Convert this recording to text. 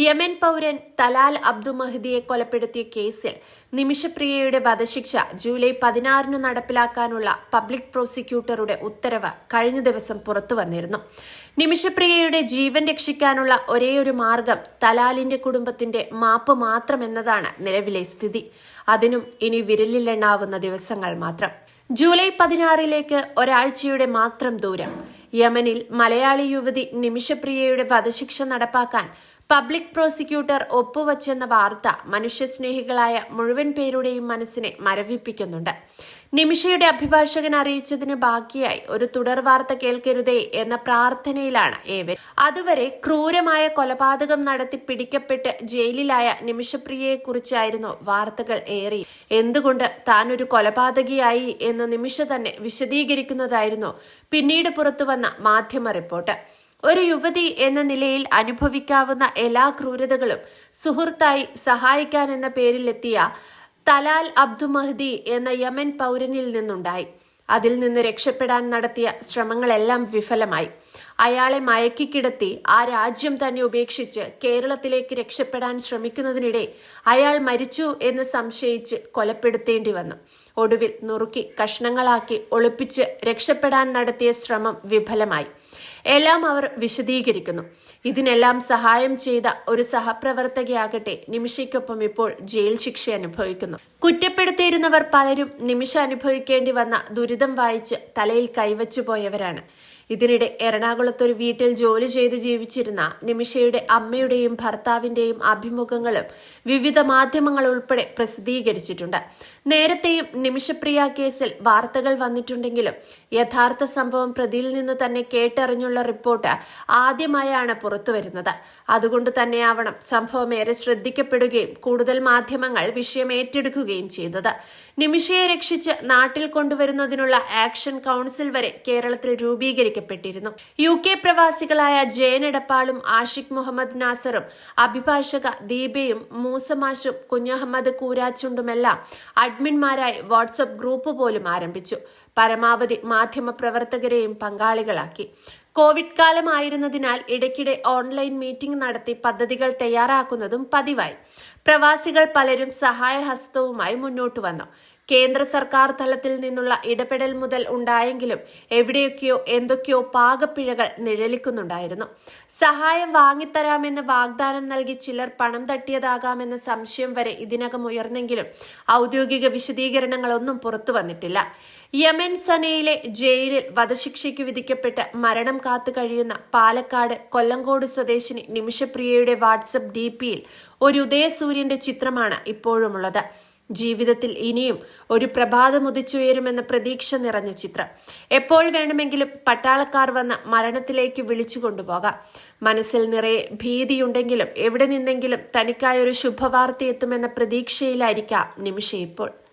Yemen പൗരൻ Talal Abdu മഹദിയെ കൊലപ്പെടുത്തിയ കേസിൽ നിമിഷപ്രിയയുടെ വധശിക്ഷ ജൂലൈ പതിനാറിന് നടപ്പിലാക്കാനുള്ള പബ്ലിക് പ്രോസിക്യൂട്ടറുടെ ഉത്തരവ് കഴിഞ്ഞ ദിവസം പുറത്തു വന്നിരുന്നു. നിമിഷപ്രിയയുടെ ജീവൻ രക്ഷിക്കാനുള്ള ഒരേയൊരു മാർഗം തലാലിന്റെ കുടുംബത്തിന്റെ മാപ്പ് മാത്രമെന്നതാണ് നിലവിലെ സ്ഥിതി. അതിനും ഇനി വിരലിലെണ്ണാവുന്ന ദിവസങ്ങൾ മാത്രം. ജൂലൈ പതിനാറിലേക്ക് ഒരാഴ്ചയുടെ മാത്രം ദൂരം. യമനിൽ മലയാളി യുവതി നിമിഷപ്രിയയുടെ വധശിക്ഷ നടപ്പാക്കാൻ പബ്ലിക് പ്രോസിക്യൂട്ടർ ഒപ്പുവച്ചെന്ന വാർത്ത മനുഷ്യസ്നേഹികളായ മുഴുവൻ പേരുടെയും മനസ്സിനെ മരവിപ്പിക്കുന്നുണ്ട്. നിമിഷയുടെ അഭിഭാഷകൻ അറിയിച്ചതിന് ബാക്കിയായി ഒരു തുടർ വാർത്ത കേൾക്കരുതേ എന്ന പ്രാർത്ഥനയിലാണ് ഏവർ അതുവരെ ക്രൂരമായ കൊലപാതകം നടത്തി പിടിക്കപ്പെട്ട് ജയിലിലായ നിമിഷപ്രിയയെക്കുറിച്ചായിരുന്നു വാർത്തകൾ ഏറി. എന്തുകൊണ്ട് താൻ ഒരു കൊലപാതകിയായി എന്ന് നിമിഷ തന്നെ വിശദീകരിക്കുന്നതായിരുന്നു പിന്നീട് പുറത്തുവന്ന മാധ്യമ റിപ്പോർട്ട്. ഒരു യുവതി എന്ന നിലയിൽ അനുഭവിക്കാവുന്ന എല്ലാ ക്രൂരതകളും സുഹൃത്തായി സഹായിക്കാൻ എന്ന പേരിലെത്തിയ തലാൽ അബ്ദു മഹദി എന്ന യമൻ പൗരനിൽ നിന്നുണ്ടായി. അതിൽ നിന്ന് രക്ഷപ്പെടാൻ നടത്തിയ ശ്രമങ്ങളെല്ലാം വിഫലമായി. അയാളെ മയക്കിക്കിടത്തി ആ രാജ്യം തന്നെ ഉപേക്ഷിച്ച് കേരളത്തിലേക്ക് രക്ഷപ്പെടാൻ ശ്രമിക്കുന്നതിനിടെ അയാൾ മരിച്ചു എന്ന് സംശയിച്ച് കൊലപ്പെടുത്തേണ്ടി വന്നു. ഒടുവിൽ നുറുക്കി കഷ്ണങ്ങളാക്കി ഒളിപ്പിച്ച് രക്ഷപ്പെടാൻ നടത്തിയ ശ്രമം വിഫലമായി. എല്ലാം അവർ വിശദീകരിക്കുന്നു. ഇതിനെല്ലാം സഹായം ചെയ്ത ഒരു സഹപ്രവർത്തകയാകട്ടെ നിമിഷയ്ക്കൊപ്പം ഇപ്പോൾ ജയിൽ ശിക്ഷ അനുഭവിക്കുന്നു. കുറ്റപ്പെടുത്തിയിരുന്നവർ പലരും നിമിഷ അനുഭവിക്കേണ്ടി വന്ന ദുരിതം വായിച്ച് തലയിൽ കൈവച്ചു പോയവരാണ്. ഇതിനിടെ എറണാകുളത്തൊരു വീട്ടിൽ ജോലി ചെയ്ത് ജീവിച്ചിരുന്ന നിമിഷയുടെ അമ്മയുടെയും ഭർത്താവിന്റെയും അഭിമുഖങ്ങളും വിവിധ മാധ്യമങ്ങൾ ഉൾപ്പെടെ പ്രസിദ്ധീകരിച്ചിട്ടുണ്ട്. നേരത്തെയും നിമിഷപ്രിയ കേസിൽ വാർത്തകൾ വന്നിട്ടുണ്ടെങ്കിലും യഥാർത്ഥ സംഭവം പ്രതിയിൽ നിന്ന് തന്നെ കേട്ടറിഞ്ഞുള്ള റിപ്പോർട്ട് ആദ്യമായാണ് പുറത്തുവരുന്നത് അതുകൊണ്ട് തന്നെയാവണം സംഭവം ഏറെ ശ്രദ്ധിക്കപ്പെടുകയും കൂടുതൽ മാധ്യമങ്ങൾ വിഷയം ഏറ്റെടുക്കുകയും ചെയ്തത്. നിമിഷയെ രക്ഷിച്ച് നാട്ടിൽ കൊണ്ടുവരുന്നതിനുള്ള ആക്ഷൻ കൗൺസിൽ വരെ കേരളത്തിൽ രൂപീകരിക്കപ്പെട്ടിരുന്നു. യു കെ പ്രവാസികളായ ജയൻ എടപ്പാളും ആഷിഖ് മുഹമ്മദ് നാസറും അഭിഭാഷക ദീപയും മൂസമാഷും കുഞ്ഞഹമ്മദ് കൂരാച്ചുണ്ടുമെല്ലാം അഡ്മിൻമാരായി വാട്സപ്പ് ഗ്രൂപ്പ് പോലും ആരംഭിച്ചു. പരമാവധി മാധ്യമപ്രവർത്തകരെയും പങ്കാളികളാക്കി. കോവിഡ് കാലമായിരുന്നതിനാൽ ഇടയ്ക്കിടെ ഓൺലൈൻ മീറ്റിംഗ് നടത്തി പദ്ധതികൾ തയ്യാറാക്കുന്നതും പതിവായി. പ്രവാസികൾ പലരും സഹായഹസ്തവുമായി മുന്നോട്ട് വന്നു. കേന്ദ്ര സർക്കാർ തലത്തിൽ നിന്നുള്ള ഇടപെടൽ മുതൽ ഉണ്ടായെങ്കിലും എവിടെയൊക്കെയോ എന്തൊക്കെയോ പാകപ്പിഴകൾ നിഴലിക്കുന്നുണ്ടായിരുന്നു. സഹായം വാങ്ങിത്തരാമെന്ന് വാഗ്ദാനം നൽകി ചിലർ പണം തട്ടിയതാകാമെന്ന സംശയം വരെ ഇതിനകം ഉയർന്നെങ്കിലും ഔദ്യോഗിക വിശദീകരണങ്ങളൊന്നും പുറത്തു വന്നിട്ടില്ല. യമൻ സനയിലെ ജയിലിൽ വധശിക്ഷയ്ക്ക് വിധിക്കപ്പെട്ട് മരണം കാത്തു കഴിയുന്ന പാലക്കാട് കൊല്ലങ്കോട് സ്വദേശിനി നിമിഷപ്രിയയുടെ വാട്സപ്പ് ഡി പിയിൽ ഒരു ഉദയസൂര്യന്റെ ചിത്രമാണ് ഇപ്പോഴുമുള്ളത്. ജീവിതത്തിൽ ഇനിയും ഒരു പ്രഭാതം ഉദിച്ചുയരുമെന്ന പ്രതീക്ഷ നിറഞ്ഞ ചിത്രം. എപ്പോൾ വേണമെങ്കിലും പട്ടാളക്കാർ വന്ന് മരണത്തിലേക്ക് വിളിച്ചു കൊണ്ടുപോകാം. മനസ്സിൽ നിറയെ ഭീതിയുണ്ടെങ്കിലും എവിടെ നിന്നെങ്കിലും തനിക്കായൊരു ശുഭവാർത്ത എത്തുമെന്ന പ്രതീക്ഷയിലായിരിക്കാം നിമിഷ ഇപ്പോൾ.